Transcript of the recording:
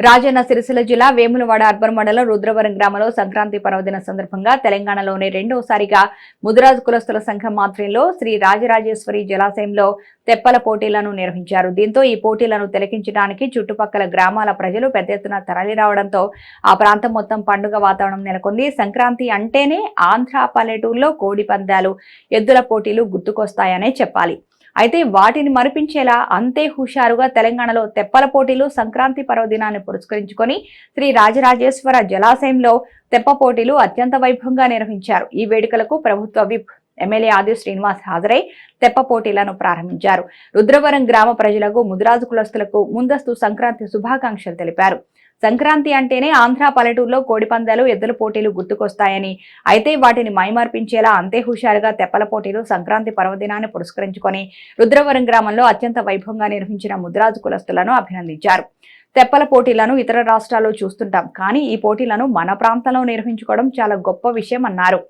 రాజన్న సిరిసిల్ల జిల్లా వేములవాడ అర్బన్ మండలం రుద్రవరం గ్రామంలో సంక్రాంతి పర్వదిన సందర్భంగా తెలంగాణలోనే రెండోసారిగా ముదిరాజు కులస్తుల సంఘం ఆధ్వర్యంలో శ్రీ రాజరాజేశ్వరి జలాశయంలో తెప్పల పోటీలను నిర్వహించారు. దీంతో ఈ పోటీలను తిలకించడానికి చుట్టుపక్కల గ్రామాల ప్రజలు పెద్ద ఎత్తున తరలిరావడంతో ఆ ప్రాంతం మొత్తం పండుగ వాతావరణం నెలకొంది. సంక్రాంతి అంటేనే ఆంధ్ర పల్లెటూరులో కోడి పందాలు ఎద్దుల పోటీలు గుర్తుకొస్తాయనే చెప్పాలి. అయితే వాటిని మరిపించేలా అంతే హుషారుగా తెలంగాణలో తెప్పల పోటీలు సంక్రాంతి పర్వదినాన్ని పురస్కరించుకొని శ్రీ రాజరాజేశ్వర జలాశయంలో తెప్ప పోటీలు అత్యంత వైభవంగా నిర్వహించారు. ఈ వేడుకలకు ప్రభుత్వ విప్ ఎమ్మెల్యే ఆది శ్రీనివాస్ హాజరై తెప్ప పోటీలను ప్రారంభించారు. రుద్రవరం గ్రామ ప్రజలకు ముదిరాజు కులస్తులకు ముందస్తు సంక్రాంతి శుభాకాంక్షలు తెలిపారు. సంక్రాంతి అంటేనే ఆంధ్ర పల్లెటూరులో కోడిపందాలు ఎద్దుల పోటీలు గుర్తుకొస్తాయని. అయితే వాటిని మైమర్పించేలా అంతే హుషారుగా తెప్పల పోటీలు సంక్రాంతి పర్వదినాన్ని పురస్కరించుకొని రుద్రవరం గ్రామంలో అత్యంత వైభవంగా నిర్వహించిన ముద్రాజు కులస్తులను అభినందించారు. తెప్పల పోటీలను ఇతర రాష్ట్రాల్లో చూస్తుంటాం కానీ ఈ పోటీలను మన ప్రాంతంలో నిర్వహించుకోవడం చాలా గొప్ప విషయం అన్నారు